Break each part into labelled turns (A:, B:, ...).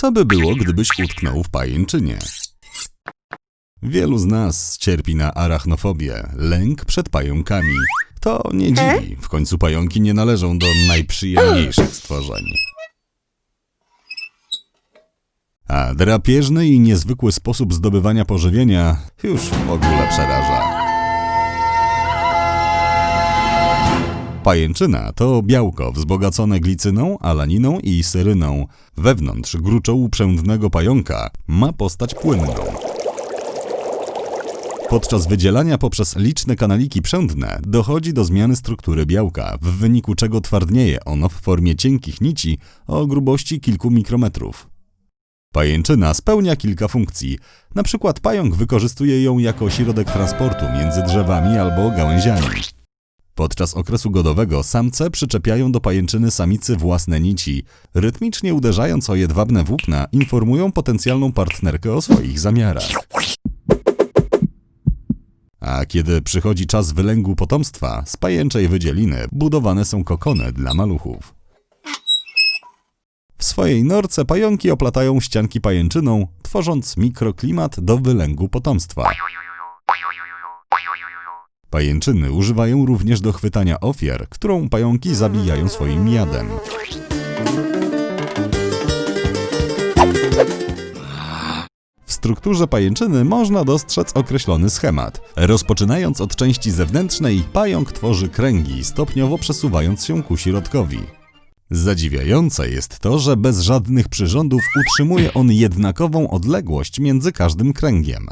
A: Co by było, gdybyś utknął w pajęczynie? Wielu z nas cierpi na arachnofobię, lęk przed pająkami. To nie dziwi, w końcu pająki nie należą do najprzyjemniejszych stworzeń. A drapieżny i niezwykły sposób zdobywania pożywienia już w ogóle przeraża. Pajęczyna to białko wzbogacone glicyną, alaniną i seryną. Wewnątrz gruczołu przędnego pająka ma postać płynną. Podczas wydzielania poprzez liczne kanaliki przędne dochodzi do zmiany struktury białka, w wyniku czego twardnieje ono w formie cienkich nici o grubości kilku mikrometrów. Pajęczyna spełnia kilka funkcji. Na przykład pająk wykorzystuje ją jako środek transportu między drzewami albo gałęziami. Podczas okresu godowego samce przyczepiają do pajęczyny samicy własne nici. Rytmicznie uderzając o jedwabne włókna, informują potencjalną partnerkę o swoich zamiarach. A kiedy przychodzi czas wylęgu potomstwa, z pajęczej wydzieliny budowane są kokony dla maluchów. W swojej norce pająki oplatają ścianki pajęczyną, tworząc mikroklimat do wylęgu potomstwa. Pajęczyny używają również do chwytania ofiar, którą pająki zabijają swoim jadem. W strukturze pajęczyny można dostrzec określony schemat. Rozpoczynając od części zewnętrznej, pająk tworzy kręgi, stopniowo przesuwając się ku środkowi. Zadziwiające jest to, że bez żadnych przyrządów utrzymuje on jednakową odległość między każdym kręgiem.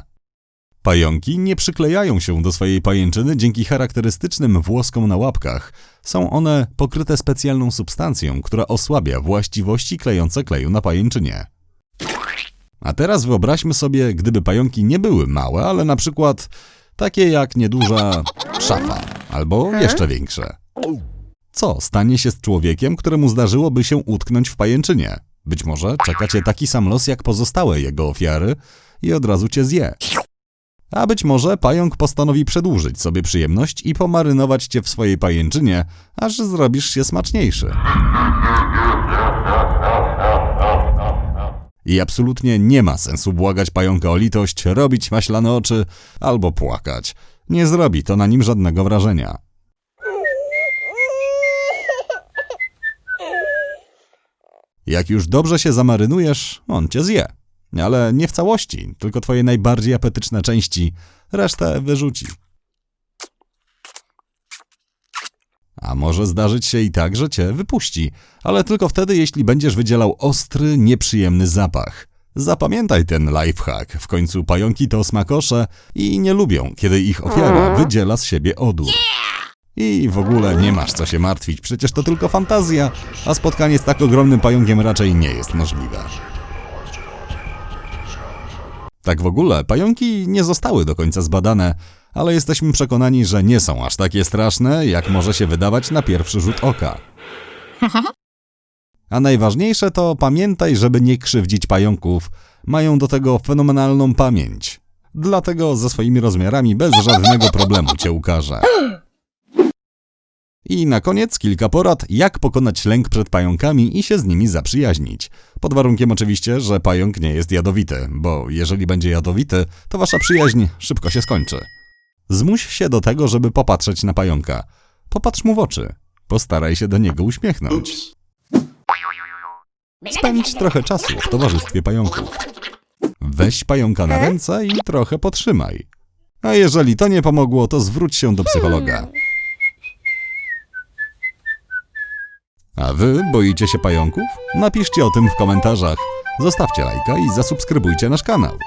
A: Pająki nie przyklejają się do swojej pajęczyny dzięki charakterystycznym włoskom na łapkach. Są one pokryte specjalną substancją, która osłabia właściwości klejące kleju na pajęczynie. A teraz wyobraźmy sobie, gdyby pająki nie były małe, ale na przykład takie jak nieduża szafa, albo jeszcze większe. Co stanie się z człowiekiem, któremu zdarzyłoby się utknąć w pajęczynie? Być może czeka cię taki sam los jak pozostałe jego ofiary i od razu cię zje. A być może pająk postanowi przedłużyć sobie przyjemność i pomarynować cię w swojej pajęczynie, aż zrobisz się smaczniejszy. I absolutnie nie ma sensu błagać pająka o litość, robić maślane oczy albo płakać. Nie zrobi to na nim żadnego wrażenia. Jak już dobrze się zamarynujesz, on cię zje. Ale nie w całości, tylko twoje najbardziej apetyczne części, resztę wyrzuci. A może zdarzyć się i tak, że cię wypuści, ale tylko wtedy, jeśli będziesz wydzielał ostry, nieprzyjemny zapach. Zapamiętaj ten lifehack, w końcu pająki to smakosze i nie lubią, kiedy ich ofiara wydziela z siebie odór. I w ogóle nie masz co się martwić, przecież to tylko fantazja, a spotkanie z tak ogromnym pająkiem raczej nie jest możliwe. Tak w ogóle, pająki nie zostały do końca zbadane, ale jesteśmy przekonani, że nie są aż takie straszne, jak może się wydawać na pierwszy rzut oka. A najważniejsze to pamiętaj, żeby nie krzywdzić pająków. Mają do tego fenomenalną pamięć. Dlatego ze swoimi rozmiarami bez żadnego problemu cię ukaże. I na koniec kilka porad, jak pokonać lęk przed pająkami i się z nimi zaprzyjaźnić. Pod warunkiem oczywiście, że pająk nie jest jadowity, bo jeżeli będzie jadowity, to wasza przyjaźń szybko się skończy. Zmuś się do tego, żeby popatrzeć na pająka. Popatrz mu w oczy. Postaraj się do niego uśmiechnąć. Spędź trochę czasu w towarzystwie pająków. Weź pająka na ręce i trochę potrzymaj. A jeżeli to nie pomogło, to zwróć się do psychologa. A wy boicie się pająków? Napiszcie o tym w komentarzach. Zostawcie lajka i zasubskrybujcie nasz kanał.